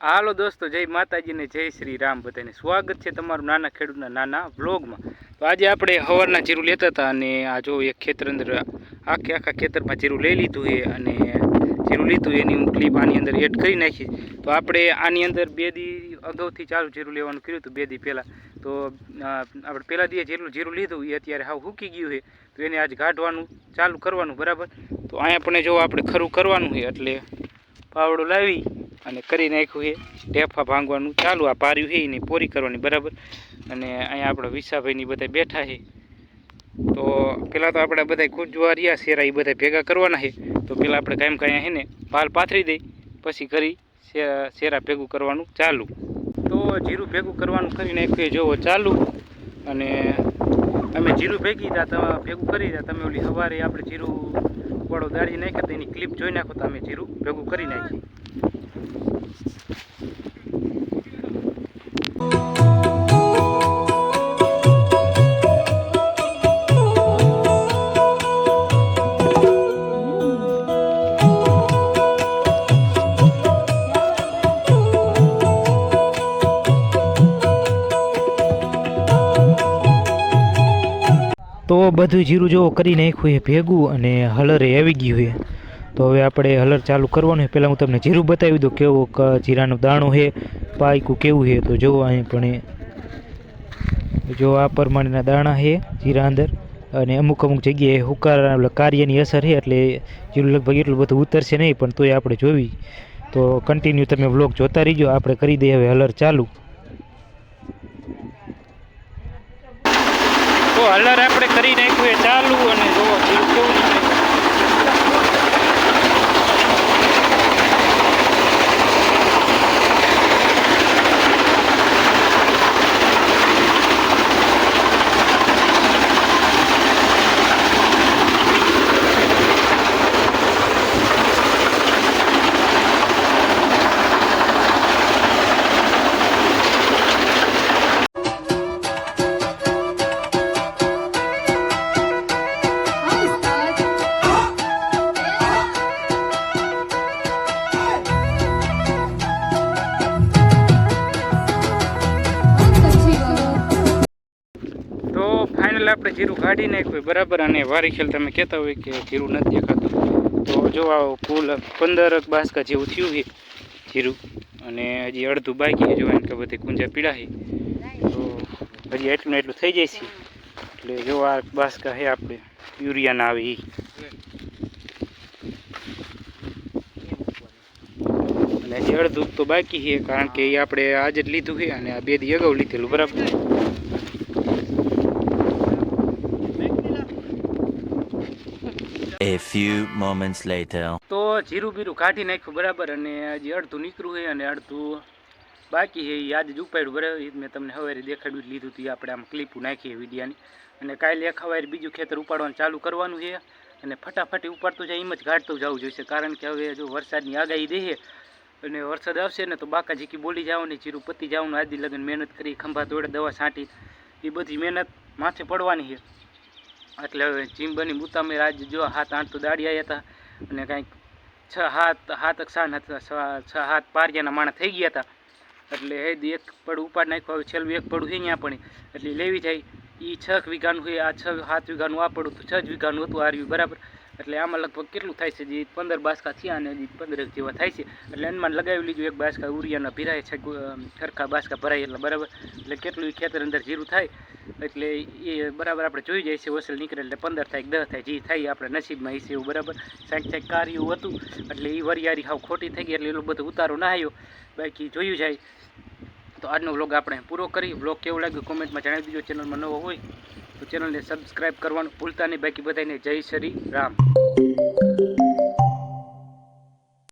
હાલો દોસ્તો, જય માતાજીને જય શ્રી રામ બધાને. સ્વાગત છે તમારું નાના ખેડૂતના નાના વ્લોગમાં. તો આજે આપણે હવારના જીરું લેતા હતા અને આ જો એક ખેતર અંદર આખે આખા ખેતરમાં જીરું લઈ લીધું છે અને જીરું લીધું એની હું ક્લિપ આની અંદર એડ કરી નાખી તો આપણે આની અંદર બે દી અગાઉથી ચાલુ જીરું લેવાનું કર્યું હતું, બે દી પહેલાં. તો આપણે પહેલાં દીએ જેટલું જીરું લીધું, એ અત્યારે હાવ હૂકી ગયું છે. તો એને આજ ગાઢવાનું, ચાલુ કરવાનું, બરાબર? તો અહીંયા પણ જો આપણે ખરું કરવાનું છે, એટલે પાવડો લાવી. અને કરી નાખ્યું છે. ઢેફા ભાંગવાનું ચાલુ આ પાર્યું છે, એની પૂરી કરવાની, બરાબર? અને અહીંયા આપણા વિસાભાઈની બધા બેઠા છે. તો પહેલાં તો આપણે બધા કુંજવા રહ્યા, શેરા એ બધા ભેગા કરવાના છે. તો પહેલાં આપણે કાંઈ કાંઈ છે ને પાલ પાથરી દઈ, પછી કરી શેરા શેરા ભેગું કરવાનું ચાલુ. તો જીરું ભેગું કરવાનું કરી નાખ્યું જોવો ચાલુ. અને અમે જીરું ભેગી હતા ભેગું કરી હતા તમે ઓલી સવારે આપણે જીરું વાળો દાળી નાખ્યા તો એની ક્લિપ જોઈ નાખો તો અમે જીરું ભેગું કરી નાખી તો બધું જીરું જો કરી નાખ્યું છે ભેગું અને હલરે આવી ગયું છે. તો હવે આપણે હલર ચાલુ કરવાનું છે. પહેલાં હું તમને જીરું બતાવી દઉં, કેવો જીરાનો દાણો છે, પાયકું કેવું છે, તો જુઓ અહીં પણ જો આ પ્રમાણેના દાણા છે જીરા અંદર, અને અમુક અમુક જગ્યાએ હુકારા કાર્યની અસર છે, એટલે જીરું લગભગ એટલું બધું ઉતરશે નહીં, પણ તોય આપણે જોવી. તો કન્ટિન્યુ તમે વ્લોગ જોતા રહીજો, આપણે કરી દઈએ હવે હલર ચાલુ. તો હલર આપણે કરી નાખ્યું ચાલુ અને જો જીરું ફાઇનલ આપણે જીરું કાઢી નાખ્યું, બરાબર? અને વારી ખેલ તમે કહેતા હોય કે જીરું નથી દેખાતું. તો જો આ કુલ પંદર બાસકા જેવું થયું છે જીરું, અને હજી અડધું બાકી જો કે બધી કુંજા છે. તો હજી એટલું ને એટલું થઈ જાય છે. એટલે જો આ બાસકા છે આપણે, યુરિયાના આવે એ અને હજી અડધું તો બાકી છે, કારણ કે એ આપણે આજે જ લીધું છે, અને આ બે દી અગાઉ લીધેલું, બરાબર? A few moments later. તો જીરું બીરું કાઢી નાખ્યું બરાબર અને હજી અડધું નીકળ્યું છે અને અડધું બાકી છે. આજે જ ઉપાડ્યું બરાબર. મેં તમને હવે દેખાડ્યું લીધું હતું. આપણે આમ ક્લિપું નાખીએ વિડીયાની. અને કાલે એક હવારે બીજું ખેતર ઉપાડવાનું ચાલુ કરવાનું છે. અને ફટાફટી ઉપાડતું જાય, એમ જ ગાઢતું જવું જોઈશે. કારણ કે હવે જો વરસાદની આગાહી દે અને વરસાદ આવશે ને તો બાકા ઝીકી બોલી જવાની, જીરું પતી જવાનું, આદિ લગન મહેનત કરી, ખંભા તોડે, દવા છાંટી એ બધી મહેનત માથે પડવાની છે. એટલે ચીંબની બુતામે આજ જો હાથ આઠ તો દાડી આવ્યા હતા અને કાંઈક છ હાથ હાથ સાન હતા, છ- હાથ પારિયાના માણા થઈ ગયા હતા એટલે હેદ એક પડ ઉપાડ નાખ્યું છેલ્લું એક પડું અહીંયા પણ એટલે લેવી જાય એ છ વીઘાનું હોય આ છ, સાત વીઘાનું આ પડું તો છ જ વીઘાનું હતું આરવી બરાબર. એટલે આમાં લગભગ કેટલું થાય છે? જે પંદર બાસકા થયા અને હજી પંદર જેવા થાય છે. એટલે અનુમાન લગાવી લીધું, એક બાસકા ઉરિયાના ભીરાય છે સરખા બાસકા ભરાય એટલે બરાબર. એટલે કેટલું ખેતર અંદર જીરું થાય, એટલે એ બરાબર આપણે જોઈ જાય છે, વસલ નીકળે એટલે પંદર થાય દસ થાય, જે થાય આપણે નસીબમાં હશે એવું બરાબર. સાંક સાંક કાર્યું હતું, એટલે એ વરિયારી હાવ ખોટી થઈ ગઈ, એટલે એટલું બધું ઉતારો ના આવ્યો બાકી જોયું જાય તો આજનો વ્લોગ આપણે પૂરો કરી. વ્લોગ કેવું લાગ્યો કોમેન્ટમાં જણાવી દીજો. ચેનલમાં નવો હોય તો ચેનલને સબસ્ક્રાઈબ કરવાનું ભૂલતા નહીં. બાકી બધાને જય શ્રી રામ.